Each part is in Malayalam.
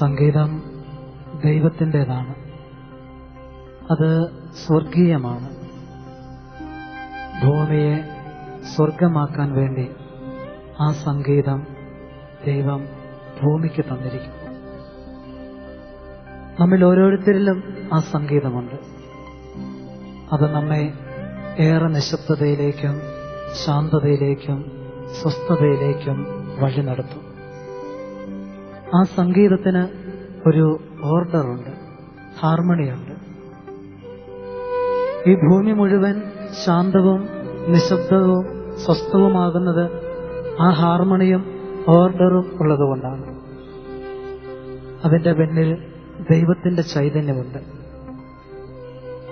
സംഗീതം ദൈവത്തിന്റെതാണ്. അത് സ്വർഗീയമാണ്. ഭൂമിയെ സ്വർഗമാക്കാൻ വേണ്ടി ആ സംഗീതം ദൈവം ഭൂമിക്ക് തന്നിരിക്കുന്നു. നമ്മിൽ ഓരോരുത്തരിലും ആ സംഗീതമുണ്ട് അത് നമ്മെ ഏറെ നിശബ്ദതയിലേക്കും ശാന്തതയിലേക്കും സ്വസ്ഥതയിലേക്കും വഴി നടത്തും. ആ സംഗീതത്തിന് ഒരു ഓർഡറുണ്ട് ഹാർമണിയുണ്ട് ഈ ഭൂമി മുഴുവൻ ശാന്തവും നിശബ്ദവും സ്വസ്ഥവുമാകുന്നത് ആ ഹാർമണിയും ഓർഡറും ഉള്ളതുകൊണ്ടാണ്. അതിന്റെ പിന്നിൽ ദൈവത്തിന്റെ ചൈതന്യമുണ്ട്.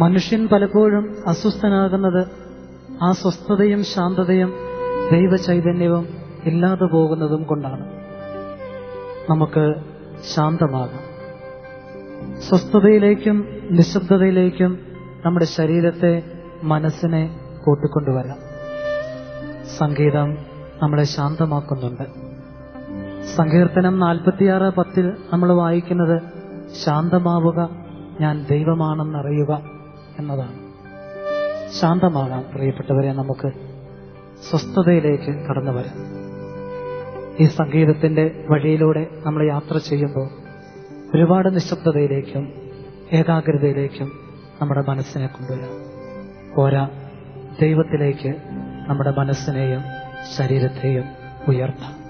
മനുഷ്യൻ പലപ്പോഴും അസ്വസ്ഥനാകുന്നത് ആ സ്വസ്ഥതയും ശാന്തതയും ദൈവചൈതന്യവും ഇല്ലാതെ പോകുന്നതും കൊണ്ടാണ്. നമുക്ക് ശാന്തമാകാം. സ്വസ്ഥതയിലേക്കും നിശബ്ദതയിലേക്കും നമ്മുടെ ശരീരത്തെ മനസ്സിനെ കൂട്ടിക്കൊണ്ടുവരാം. സംഗീതം നമ്മളെ ശാന്തമാക്കുന്നുണ്ട്. സങ്കീർത്തനം നാൽപ്പത്തിയാറ് പത്തിൽ നമ്മൾ വായിക്കുന്നത് ശാന്തമാവുക ഞാൻ ദൈവമാണെന്നറിയുക എന്നതാണ്. ശാന്തമാകാം പ്രിയപ്പെട്ടവരെ നമുക്ക് സ്വസ്ഥതയിലേക്ക് കടന്നു വരാം. ഈ സംഗീതത്തിന്റെ വഴിയിലൂടെ നമ്മൾ യാത്ര ചെയ്യുമ്പോൾ ഒരുപാട് നിശബ്ദതയിലേക്കും ഏകാഗ്രതയിലേക്കും നമ്മുടെ മനസ്സിനെ കൊണ്ടുവരാം. പോരാ ദൈവത്തിലേക്ക് നമ്മുടെ മനസ്സിനെയും ശരീരത്തെയും ഉയർത്താം.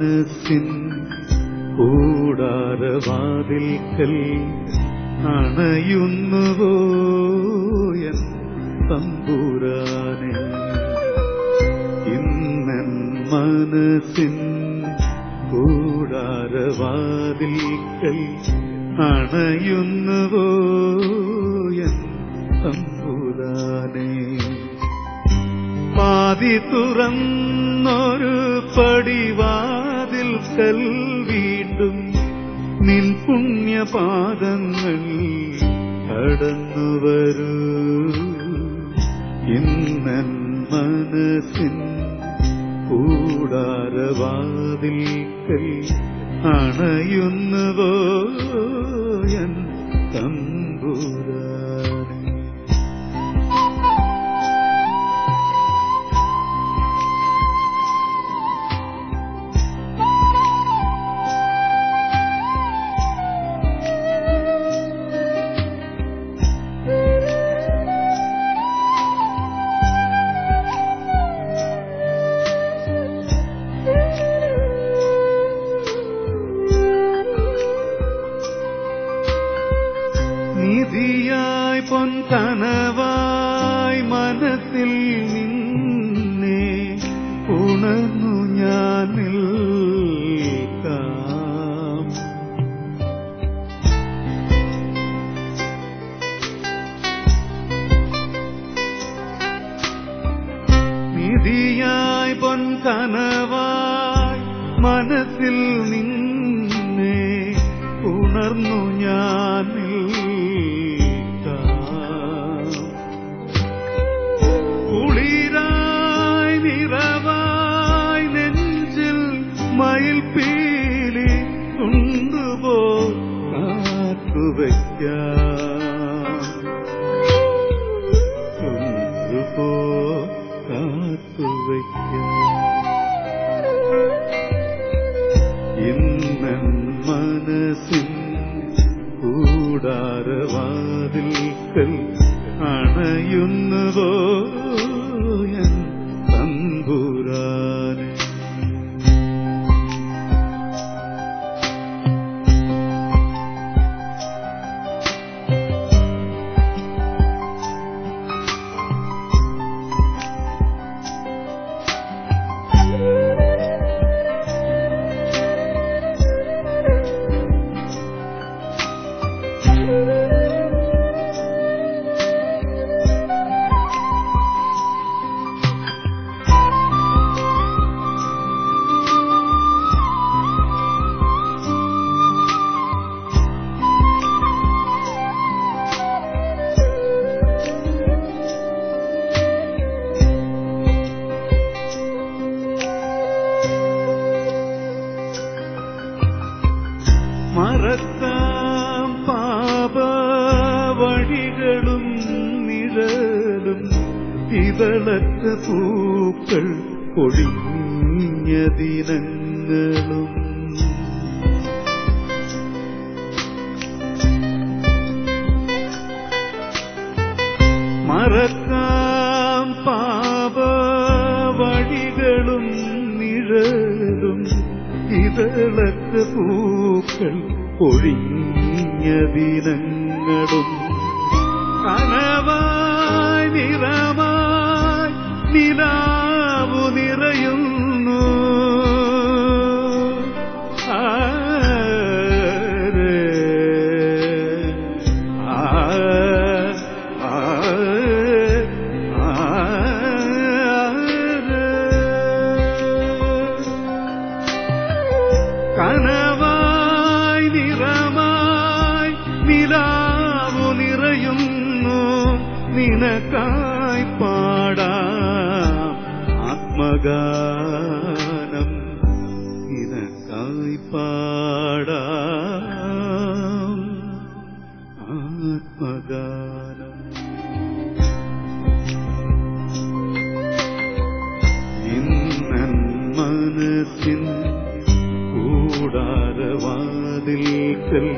മനസ്സിൻ കൂടാരവാതിൽക്കൽ അണയുന്നുവോ എൻ തമ്പുരാനെ? ഇന്നൻ മനസ്സിൻ കൂടാരവാതിൽക്കൽ അണയുന്നുവോ എൻ തമ്പുരാനെ? പാതി തുറന്നൊരു പടിവാതിൽ കൽ വീണ്ടും നിൻ പുണ്യപാദങ്ങൾ കടന്നുവരൂ ഇന്നൻ മനസ്സിൻ കൂടാരവാതിൽക്കൽ അണയുന്നുവോ എൻ നിധിയായി പൊൻകനവായി മനത്തിൽ നിന്നെ ഉണർന്നു ഞാൻ നിധിയായി പൊൻകനവായി മനസ്സിൽ നിന്നെ ഉണർന്നു ഞാൻ മയിൽപ്പീലി കൊണ്ടുപോ കാത്തുവയ്ക്കാം കൊണ്ടുപോ കാത്തുവയ്ക്കാം ഇന്നൻ മനസ്സിൽ കൂടാരവാതിൽക്കൽ അണയുന്നുവോ ഇതളറ്റ പൂക്കൾ പൊഴിഞ്ഞ ദിനങ്ങളും. മറക്കാം പാപ വഴികളും നിഴലും ഇതളറ്റ പൂക്കൾ പൊഴിഞ്ഞ ദിനങ്ങളും. കനവായി You.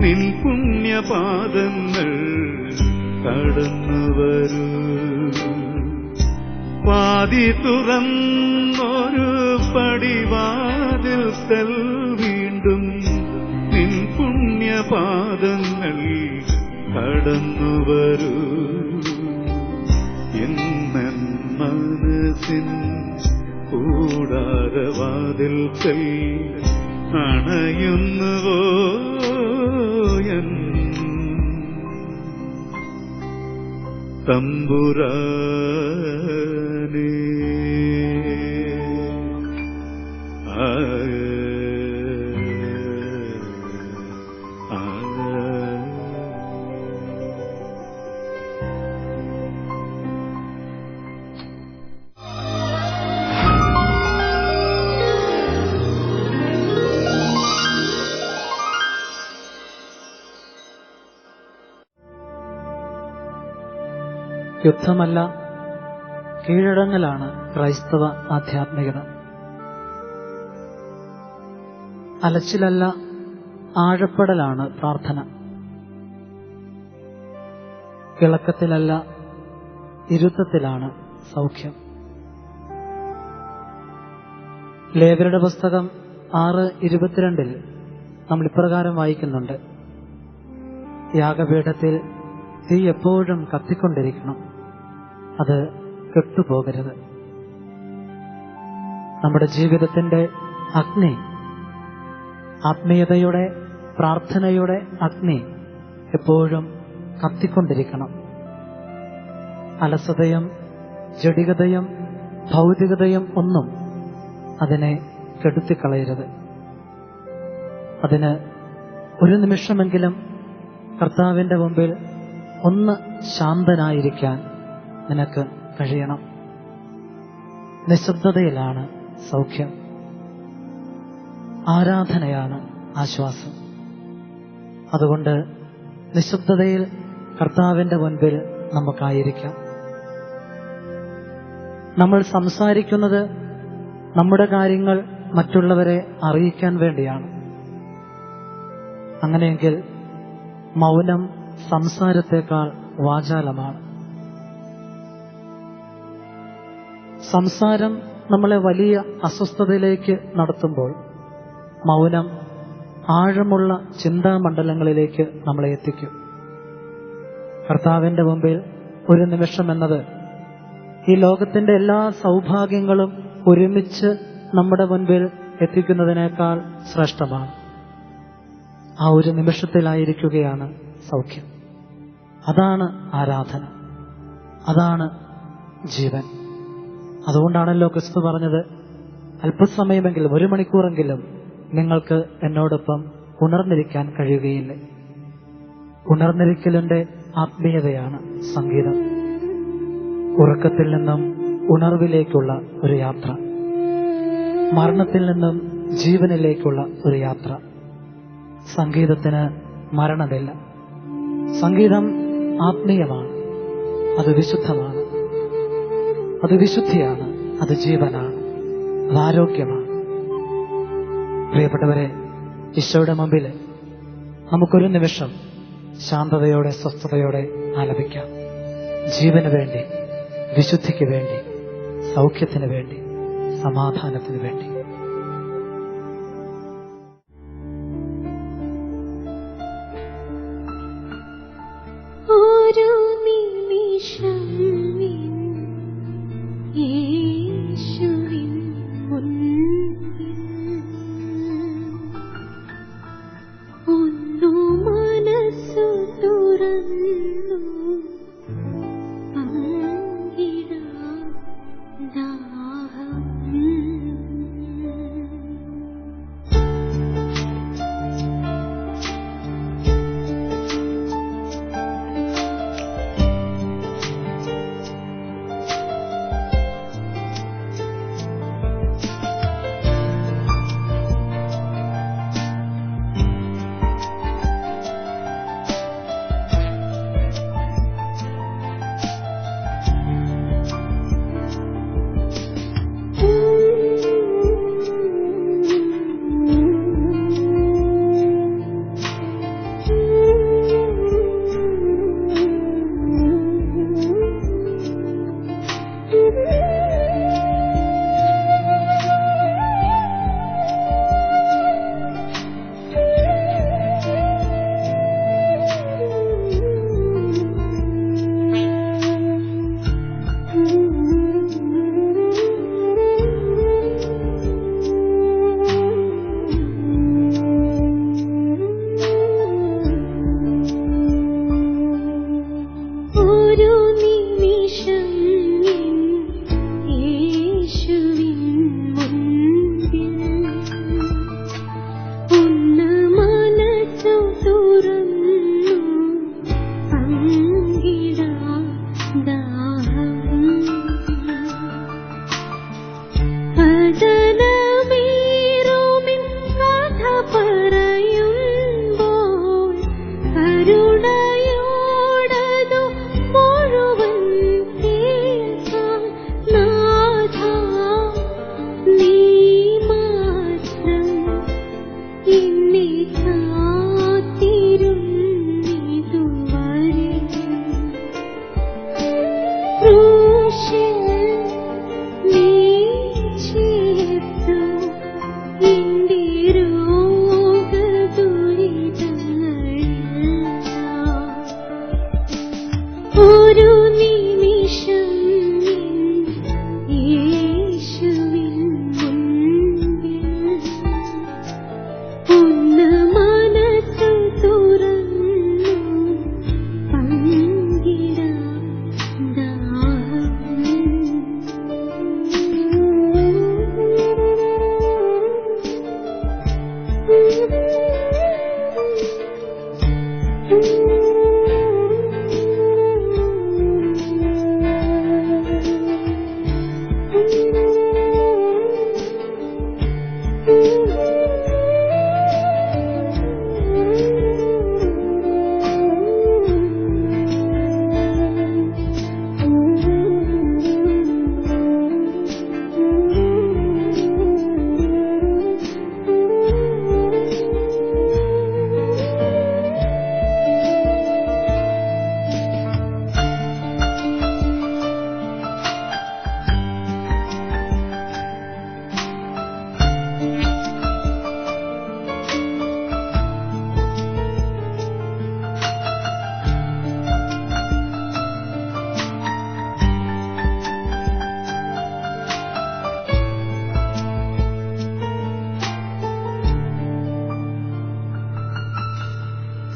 നിൻ പുണ്യപാദങ്ങൾ കടന്നു പാതി തുറന്നൊരു പടിവാതിൽ തൽ വീണ്ടും നിൻ പുണ്യപാദങ്ങൾ കടന്നു വരൂ. എന്നൻ മനസ്സിൻ അണയുന്നുവോ? തമ്പുരാനേ യുദ്ധമല്ല കീഴടങ്ങലാണ് ക്രൈസ്തവ ആധ്യാത്മികത. അലച്ചിലല്ല ആഴപ്പെടലാണ് പ്രാർത്ഥന. കിളക്കത്തിലല്ല ഇരുത്തത്തിലാണ് സൗഖ്യം. ലേബരുടെ പുസ്തകം ആറ് ഇരുപത്തിരണ്ടിൽ നമ്മൾ ഇപ്രകാരം വായിക്കുന്നുണ്ട്. യാഗപീഠത്തിൽ തീ എപ്പോഴും കത്തിക്കൊണ്ടിരിക്കണം. അത് കെട്ടുപോകരുത്. നമ്മുടെ ജീവിതത്തിന്റെ അഗ്നി ആത്മീയതയുടെ പ്രാർത്ഥനയുടെ അഗ്നി എപ്പോഴും കത്തിക്കൊണ്ടിരിക്കണം. അലസതയും ജടികതയും ഭൗതികതയും ഒന്നും അതിനെ കെടുത്തിക്കളയരുത്. അതിന് ഒരു നിമിഷമെങ്കിലും കർത്താവിന്റെ മുമ്പിൽ ഒന്ന് ശാന്തനായിരിക്കാൻ നിനക്ക് കഴിയണം. നിശബ്ദതയിലാണ് സൗഖ്യം. ആരാധനയാണ് ആശ്വാസം. അതുകൊണ്ട് നിശബ്ദതയിൽ കർത്താവിന്റെ മുൻപിൽ നമുക്കായിരിക്കാം. നമ്മൾ സംസാരിക്കുന്നത് നമ്മുടെ കാര്യങ്ങൾ മറ്റുള്ളവരെ അറിയിക്കാൻ വേണ്ടിയാണ്. അങ്ങനെയെങ്കിൽ മൗനം സംസാരത്തെക്കാൾ വാചാലമാണ്. സംസാരം നമ്മളെ വലിയ അസ്വസ്ഥതയിലേക്ക് നടത്തുമ്പോൾ മൗനം ആഴമുള്ള ചിന്താമണ്ഡലങ്ങളിലേക്ക് നമ്മളെ എത്തിക്കും. കർത്താവിന്റെ മുമ്പിൽ ഒരു നിമിഷം എന്നത് ഈ ലോകത്തിന്റെ എല്ലാ സൗഭാഗ്യങ്ങളും ഒരുമിച്ച് നമ്മുടെ മുൻപിൽ എത്തിക്കുന്നതിനേക്കാൾ ശ്രേഷ്ഠമാണ്. ആ ഒരു നിമിഷത്തിലായിരിക്കുകയാണ് സൗഖ്യം. അതാണ് ആരാധന. അതാണ് ജീവൻ. അതുകൊണ്ടാണല്ലോ ക്രിസ്തു പറഞ്ഞത് അല്പസമയമെങ്കിലും ഒരു മണിക്കൂറെങ്കിലും നിങ്ങൾക്ക് എന്നോടൊപ്പം ഉണർന്നിരിക്കാൻ കഴിയുകയില്ല. ഉണർന്നിരിക്കലിന്റെ ആത്മീയതയാണ് സംഗീതം. ഉറക്കത്തിൽ നിന്നും ഉണർവിലേക്കുള്ള ഒരു യാത്ര. മരണത്തിൽ നിന്നും ജീവനിലേക്കുള്ള ഒരു യാത്ര. സംഗീതത്തിന് മരണമില്ല. സംഗീതം ആത്മീയമാണ്. അത് വിശുദ്ധമാണ്. അത് വിശുദ്ധിയാണ് അത് ജീവനാണ് അത് ആരോഗ്യമാണ്. പ്രിയപ്പെട്ടവരെ ഈശോയുടെ മുമ്പിൽ നമുക്കൊരു നിമിഷം ശാന്തതയോടെ സ്വസ്ഥതയോടെ ആലപിക്കാം. ജീവന് വേണ്ടി വിശുദ്ധിക്ക് വേണ്ടി സൗഖ്യത്തിന് വേണ്ടി സമാധാനത്തിന് വേണ്ടി.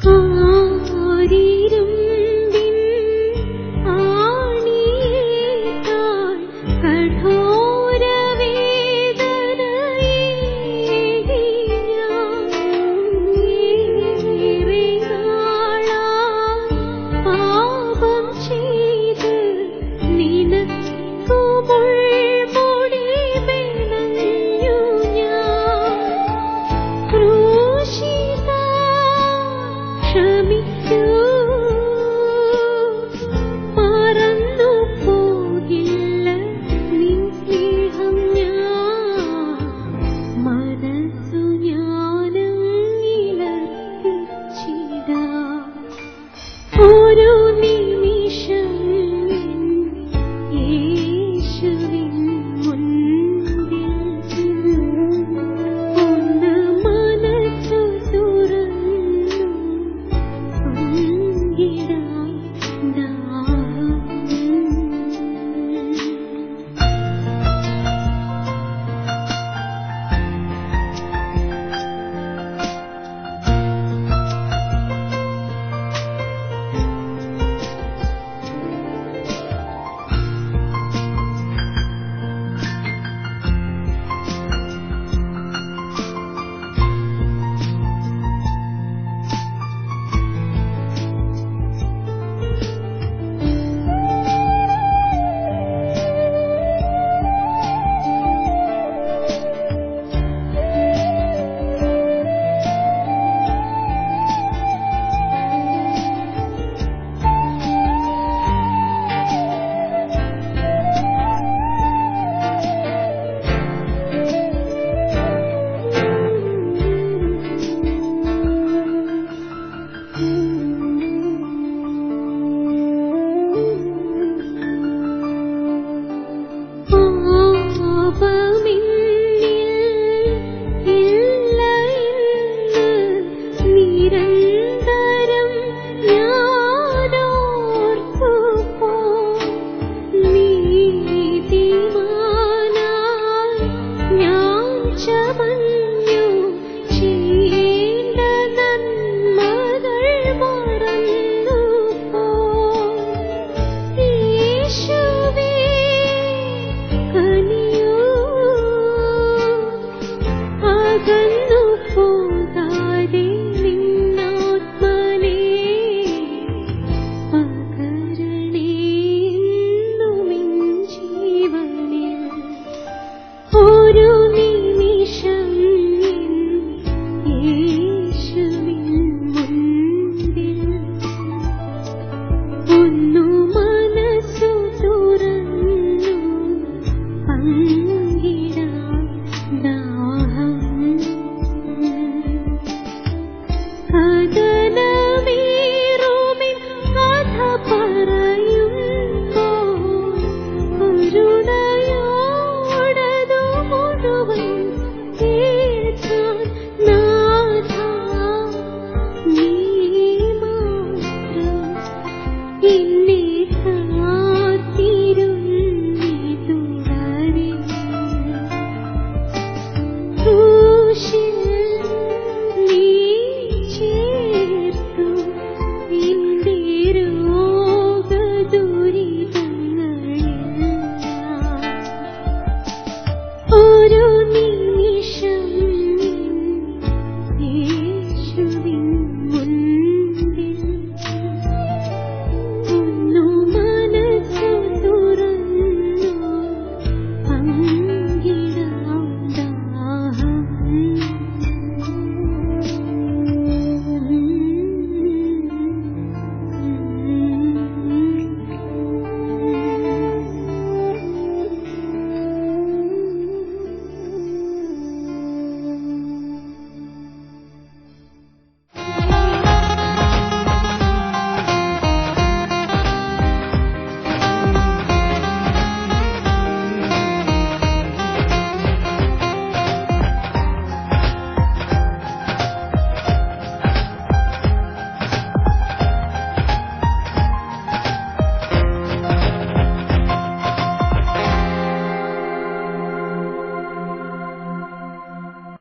Oh.